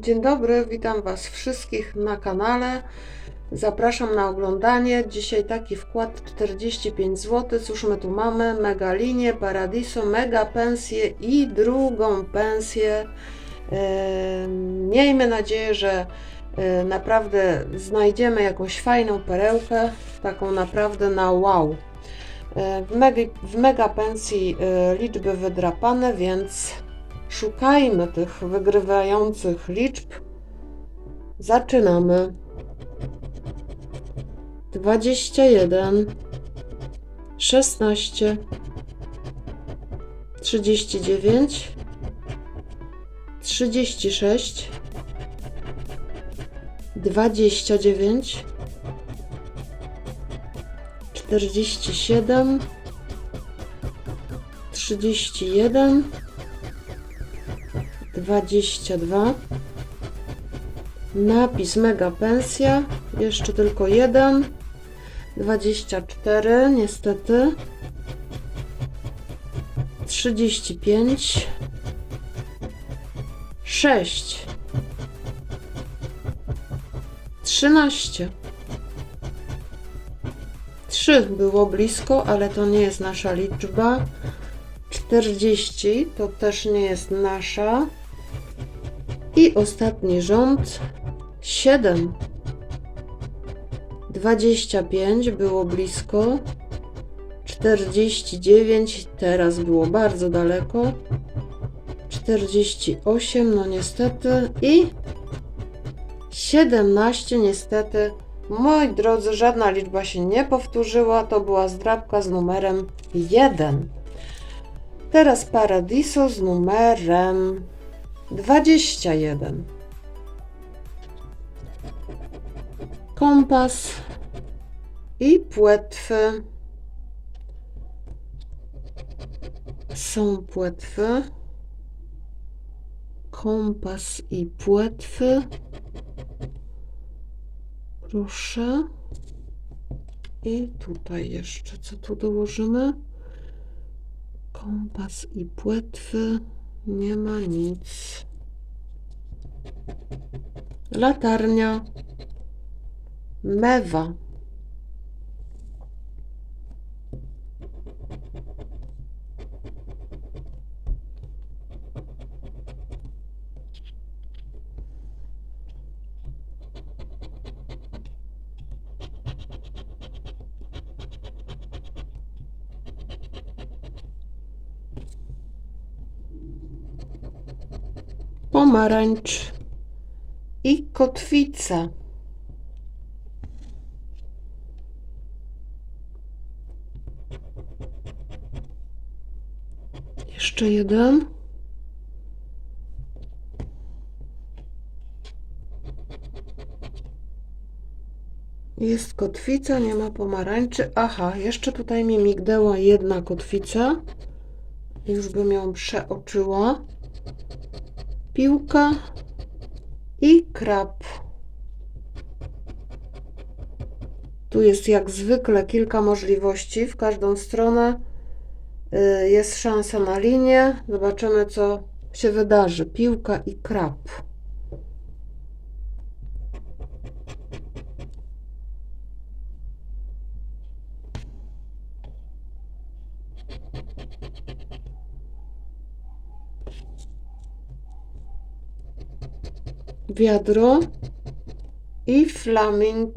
Dzień dobry, witam Was wszystkich na kanale. Zapraszam na oglądanie. Dzisiaj taki wkład 45 zł. Cóż my tu mamy? Mega linię, Paradiso, mega pensję i drugą pensję. Em, Miejmy nadzieję, że e, naprawdę znajdziemy jakąś fajną perełkę, taką naprawdę na wow. E, W mega, w mega pensji e, liczby wydrapane, więc Szukajmy tych wygrywających liczb. Zaczynamy. 21, 16, 39, 36, 29, 47, 31, 22 napis mega pensja jeszcze tylko jeden. 24 niestety. 35 6 13 3 było blisko, ale to nie jest nasza liczba. 40 to też nie jest nasza. I ostatni rząd 7. 25 było blisko. 49 teraz było bardzo daleko. 48 no niestety i 17 niestety. Moi drodzy, żadna liczba się nie powtórzyła. To była zdrabka z numerem 1. Teraz Paradiso z numerem 21. Kompas i płetwy. Są płetwy. Kompas i płetwy. Proszę. I tutaj jeszcze co tu dołożymy? Kompas i płetwy. Nie ma nic. Latarnia. Mewa. Pomarańcz. I kotwica. Jeszcze jeden. Jest kotwica, nie ma pomarańczy. Aha, jeszcze tutaj mi migdała jedna kotwica. Już bym ją przeoczyła. Piłka i krab. Tu jest jak zwykle kilka możliwości w każdą stronę. Y, Jest szansa na linię. Zobaczymy, co się wydarzy. Piłka i krab. Wiadro i flaming.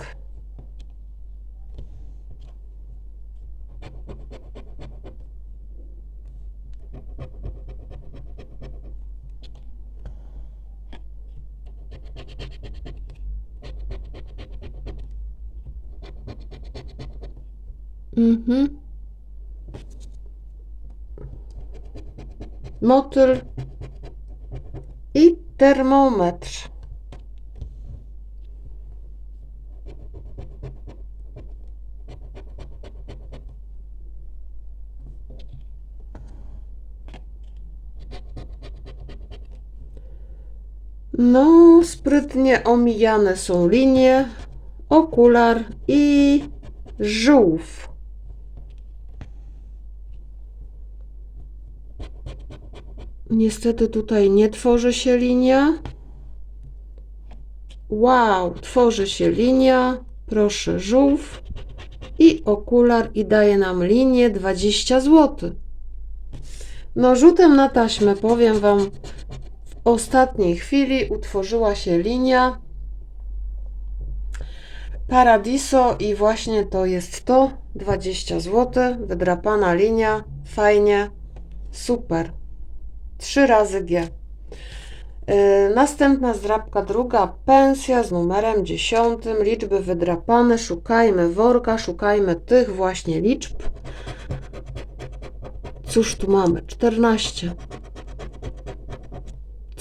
Mhm. Motyl i termometr. No, sprytnie omijane są linie, okular i żółw. Niestety tutaj nie tworzy się linia. Wow, tworzy się linia. Proszę, żółw i okular i daje nam linię 20 zł. No, rzutem na taśmę powiem Wam, ostatniej chwili utworzyła się linia Paradiso i właśnie to jest to 20 zł. Wydrapana linia, fajnie, super. Trzy razy G. Yy, następna zdrapka, druga pensja z numerem 10. Liczby wydrapane. Szukajmy worka, szukajmy tych właśnie liczb. Cóż tu mamy? 14.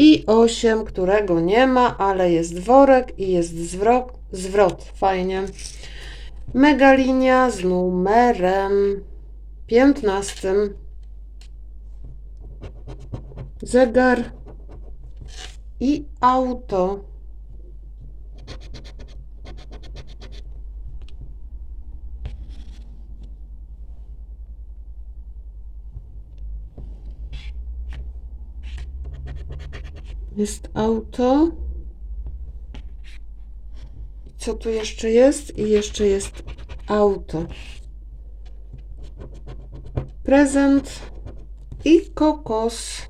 i 8, którego nie ma, ale jest worek i jest zwrot, zwrot. Fajnie. Mega linia z numerem 15. Zegar i auto. Jest auto. Co tu jeszcze jest? I jeszcze jest auto. Prezent i kokos.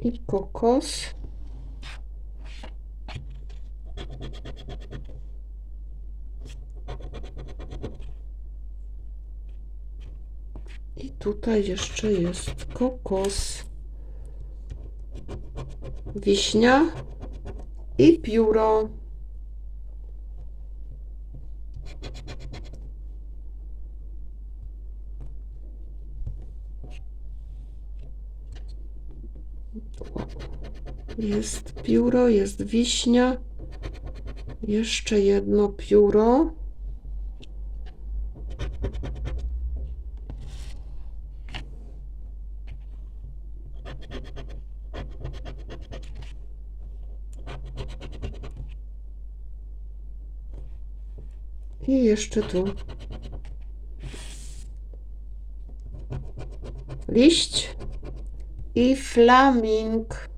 I kokos. Tutaj jeszcze jest kokos, wiśnia i pióro. Jest pióro, jest wiśnia. Jeszcze jedno pióro. I jeszcze tu. Liść i flaming.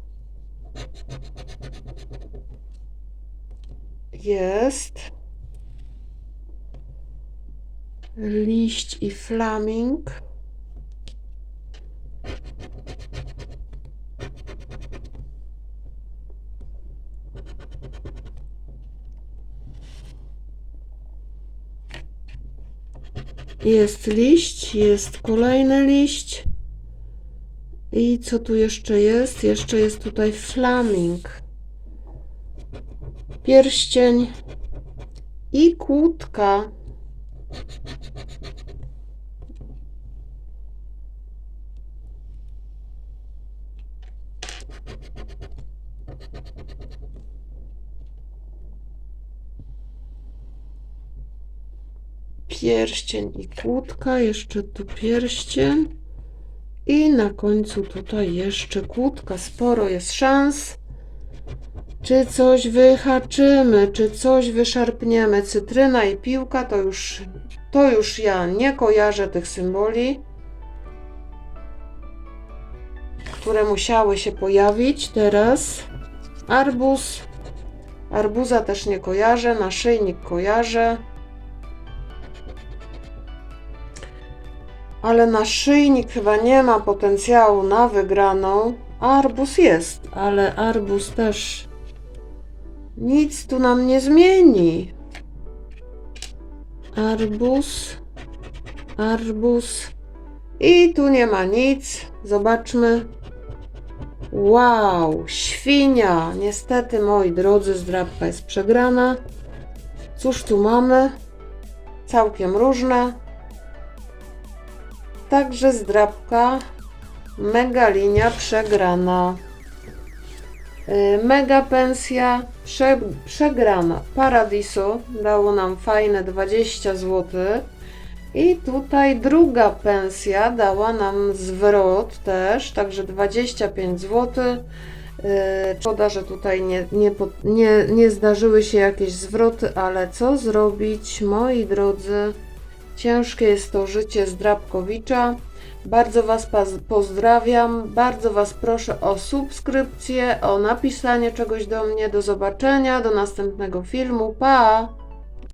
Jest. Liść i flaming. Jest liść, jest kolejny liść. I co tu jeszcze jest? Jeszcze jest tutaj flaming. Pierścień i kłódka. Pierścień i kłódka, jeszcze tu pierścień. I na końcu tutaj jeszcze kłódka. Sporo jest szans. Czy coś wyhaczymy, czy coś wyszarpniemy. Cytryna i piłka to już, to już ja nie kojarzę tych symboli, które musiały się pojawić teraz. Arbuz. Arbuza też nie kojarzę, naszyjnik kojarzę. Ale naszyjnik chyba nie ma potencjału na wygraną. Arbus jest, ale arbus też nic tu nam nie zmieni. Arbus, arbus i tu nie ma nic. Zobaczmy. Wow, świnia. Niestety, moi drodzy, zdrabka jest przegrana. Cóż tu mamy? Całkiem różne. Także zdrabka mega linia przegrana. Y, Mega pensja prze, przegrana. Paradiso dało nam fajne 20 zł. I tutaj druga pensja dała nam zwrot też, także 25 zł. Yy, Szkoda, że tutaj nie, nie, nie, nie zdarzyły się jakieś zwroty, ale co zrobić, moi drodzy? Ciężkie jest to życie zdrabkowicza. Bardzo Was pozdrawiam. Bardzo Was proszę o subskrypcję, o napisanie czegoś do mnie. Do zobaczenia, do następnego filmu. Pa!